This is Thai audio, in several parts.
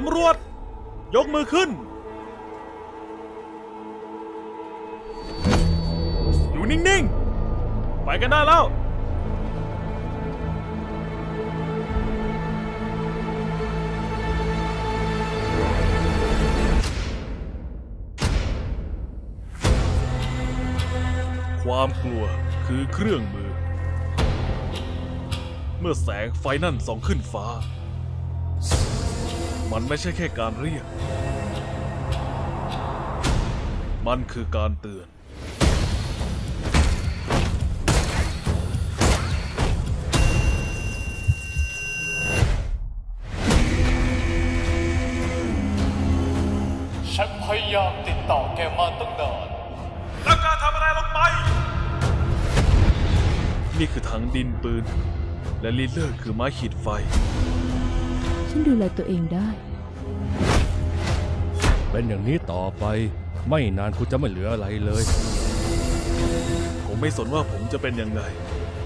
ตำรวจ ยกมือขึ้น อยู่นิ่ง ๆ ไปกันได้แล้ว ความกลัวคือเครื่องมือ เมื่อแสงไฟนั่นส่องขึ้นฟ้า มันไม่ใช่แค่การเรียก มันคือการเตือน ฉันพยายามติดต่อแกมาตั้งนาน แล้วการทำอะไรลงไป นี่คือถังดินปืน และลีดเลอร์คือไม้ขีดไฟ ฉันดูแลตัวเองได้ เป็นอย่างนี้ต่อไป ไม่นานคุณจะไม่เหลืออะไรเลย ผมไม่สนว่าผมจะเป็นยังไง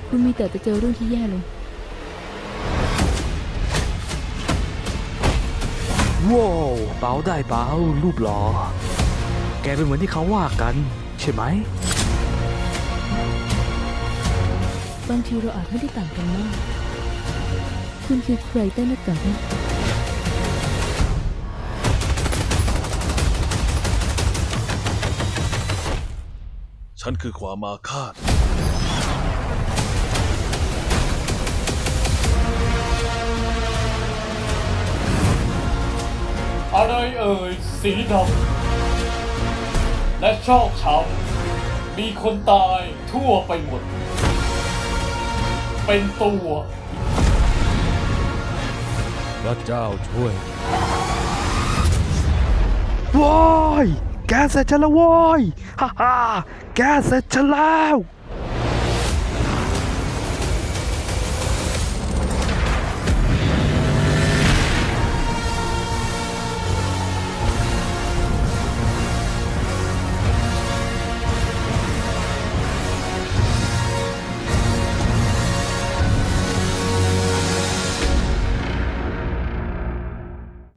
คุณมีแต่จะเจอเรื่องที่แย่ลง ว้าวเบาได้เบารูปหลอแกเป็นเหมือนที่เขาว่ากัน ใช่ไหม บางทีเราอาจไม่ได้ต่างกันมาก คุณคือใครใต้หน้ากากนั้นฉันคือความอาฆาตอะไรเอ่ย สีดำและชอกช้ำมีคนตายทั่วไปหมด เป็นตัว พระเจ้าช่วย ว้าย แกเสร็จฉันแล้วว้าย ฮ่าฮ่าแกเสร็จฉันแล้ว